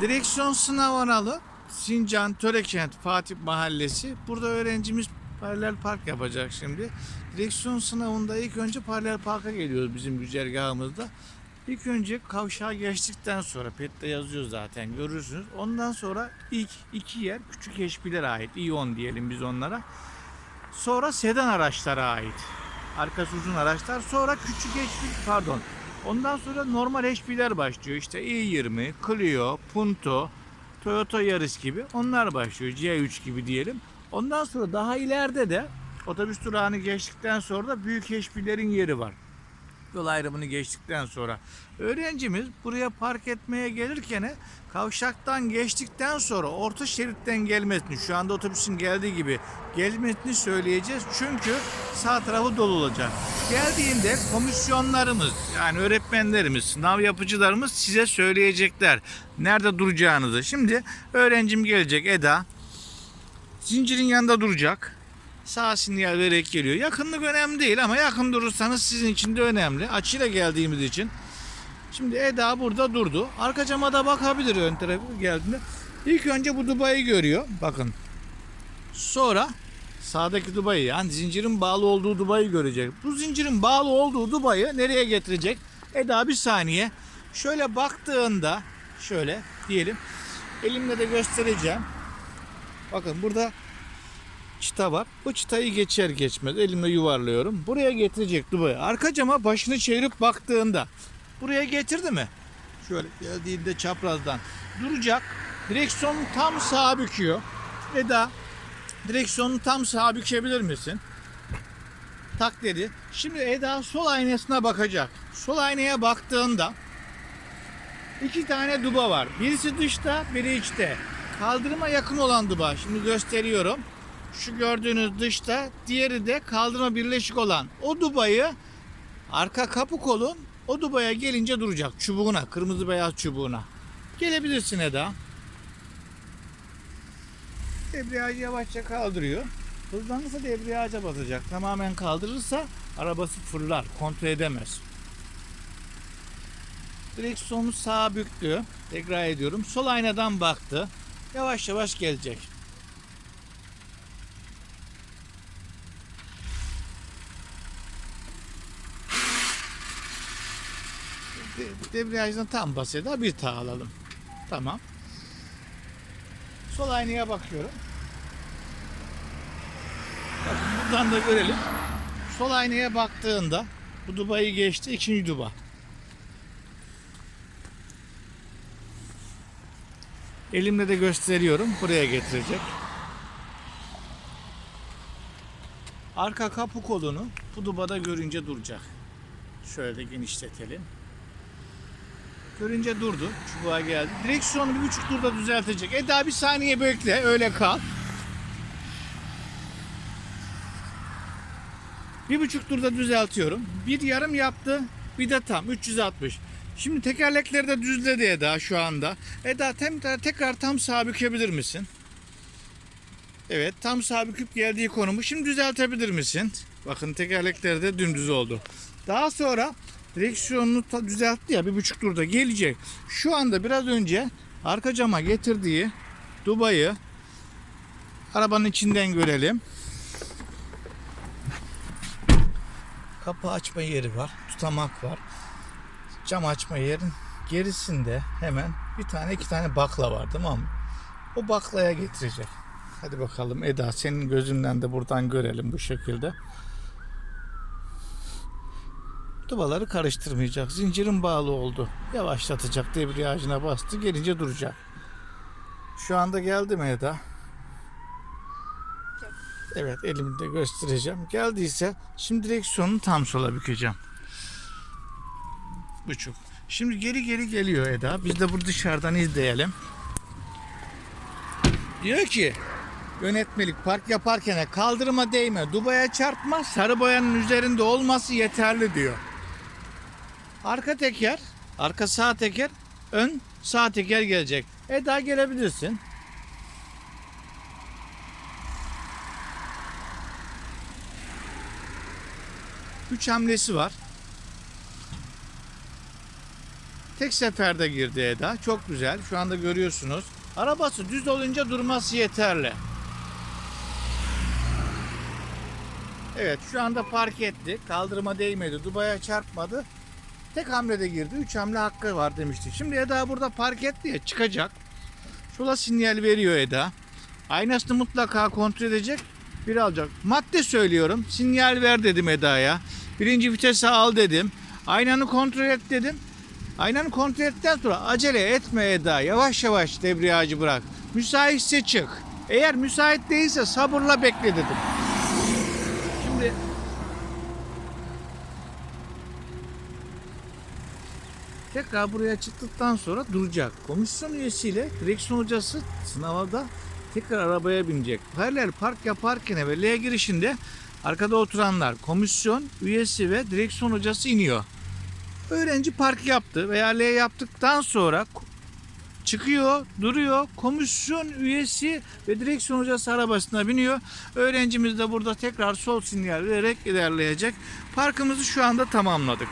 Direksiyon sınavını alıp Sincan Törekent Fatih Mahallesi. Burada öğrencimiz paralel park yapacak şimdi. Direksiyon sınavında ilk önce paralel parka geliyoruz bizim güzergahımızda. İlk önce kavşağı geçtikten sonra PET'te yazıyor zaten görürsünüz. Ondan sonra ilk iki yer küçük HP'lere ait. İyon diyelim biz onlara. Sonra sedan araçlara ait. Arkası uzun araçlar. Sonra küçük HP pardon. Ondan sonra normal HP'ler başlıyor. İşte i20, Clio, Punto, Toyota Yaris gibi onlar başlıyor. C3 gibi diyelim. Ondan sonra daha ileride de otobüs durağını geçtikten sonra da büyük HP'lerin yeri var. Yol ayrımını geçtikten sonra öğrencimiz buraya park etmeye gelirken kavşaktan geçtikten sonra orta şeritten gelmesini şu anda otobüsün geldiği gibi gelmesini söyleyeceğiz. Çünkü sağ tarafı dolu olacak. Geldiğinde komisyonlarımız yani öğretmenlerimiz, sınav yapıcılarımız size söyleyecekler nerede duracağınızı. Şimdi öğrencim gelecek Eda. Zincirin yanında duracak sağ sinyal vererek geliyor. Yakınlık önemli değil ama yakın durursanız sizin için de önemli. Açıyla geldiğimiz için. Şimdi Eda burada durdu. Arka cama da bakabilir ön tarafı geldiğinde. İlk önce bu Dubai'yi görüyor. Bakın. Sonra sağdaki Dubai'yi yani zincirin bağlı olduğu Dubai'yi görecek. Bu zincirin bağlı olduğu Dubai'yi nereye getirecek? Eda bir saniye. Şöyle baktığında şöyle diyelim. Elimle de göstereceğim. Bakın burada çıta var. Bu çıtayı geçer geçmez elimle yuvarlıyorum. Buraya getirecek Dubai. Arka cama başını çevirip baktığında buraya getirdi mi? Şöyle geldiğinde çaprazdan duracak. Direksiyonu tam sağa büküyor. Eda direksiyonu tam sağa bükebilir misin? Tak dedi. Şimdi Eda sol aynasına bakacak. Sol aynaya baktığında iki tane duba var. Birisi dışta, biri içte. Kaldırıma yakın olan duba. Şimdi gösteriyorum. Şu gördüğünüz dışta, diğeri de kaldırma birleşik olan. O dubayı arka kapı kolun o dubaya gelince duracak. Çubuğuna, kırmızı beyaz çubuğuna. Gelebilirsin Eda. Debriyajı yavaşça kaldırıyor. Hızlanırsa debriyaja basacak. Tamamen kaldırırsa arabası fırlar. Kontrol edemez. Direksiyonu sağa büktü. Tekrar ediyorum. Sol aynadan baktı. Yavaş yavaş gelecek. De- debriyajdan tam basıyor da bir tağ alalım. Tamam. Sol aynaya bakıyorum. Bakın buradan da görelim. Sol aynaya baktığında bu dubayı geçti ikinci duba. Elimle de gösteriyorum. Buraya getirecek. Arka kapı kolunu bu dubada görünce duracak. Şöyle genişletelim. Görünce durdu. Çubuğa geldi. Direksiyonu bir buçuk turda düzeltecek. Eda bir saniye bekle. Öyle kal. Bir buçuk turda düzeltiyorum. Bir yarım yaptı. Bir de tam. 360. Şimdi tekerlekleri de düzledi Eda şu anda. Eda tem- tekrar tam sağa bükebilir misin? Evet tam sağa büküp geldiği konumu şimdi düzeltebilir misin? Bakın tekerlekleri de dümdüz oldu. Daha sonra direksiyonunu düzeltti ya bir buçuk turda gelecek. Şu anda biraz önce arka cama getirdiği Dubai'yi arabanın içinden görelim. Kapı açma yeri var. Tutamak var. Cam açma yerin gerisinde hemen bir tane iki tane bakla var tamam mı? O baklaya getirecek. Hadi bakalım Eda senin gözünden de buradan görelim bu şekilde. Dubaları karıştırmayacak. Zincirin bağlı oldu. Yavaşlatacak. Debriyajına bastı. Gelince duracak. Şu anda geldi mi Eda? Evet elimde göstereceğim. Geldiyse şimdi direksiyonu tam sola bükeceğim. Buçuk. Şimdi geri geri geliyor Eda. Biz de bu dışarıdan izleyelim. Diyor ki yönetmelik park yaparken kaldırıma değme, dubaya çarpma, sarı boyanın üzerinde olması yeterli diyor. Arka teker, arka sağ teker, ön sağ teker gelecek. Eda gelebilirsin. Üç hamlesi var. Tek seferde girdi Eda. Çok güzel. Şu anda görüyorsunuz. Arabası düz olunca durması yeterli. Evet şu anda park etti. Kaldırıma değmedi. Dubai'ye çarpmadı. Tek hamlede girdi. Üç hamle hakkı var demiştik. Şimdi Eda burada park etti ya çıkacak. Şula sinyal veriyor Eda. Aynasını mutlaka kontrol edecek. Bir alacak. Madde söylüyorum. Sinyal ver dedim Eda'ya. Birinci vitese al dedim. Aynanı kontrol et dedim. Aynanı kontrol ettikten sonra acele etme Eda. Yavaş yavaş debriyajı bırak. Müsaitse çık. Eğer müsait değilse sabırla bekle dedim. Tekrar buraya çıktıktan sonra duracak. Komisyon üyesiyle direksiyon hocası sınavda tekrar arabaya binecek. Paralel park yaparken ve L girişinde arkada oturanlar komisyon üyesi ve direksiyon hocası iniyor. Öğrenci park yaptı veya L yaptıktan sonra çıkıyor, duruyor. Komisyon üyesi ve direksiyon hocası arabasına biniyor. Öğrencimiz de burada tekrar sol sinyal vererek ilerleyecek. Parkımızı şu anda tamamladık.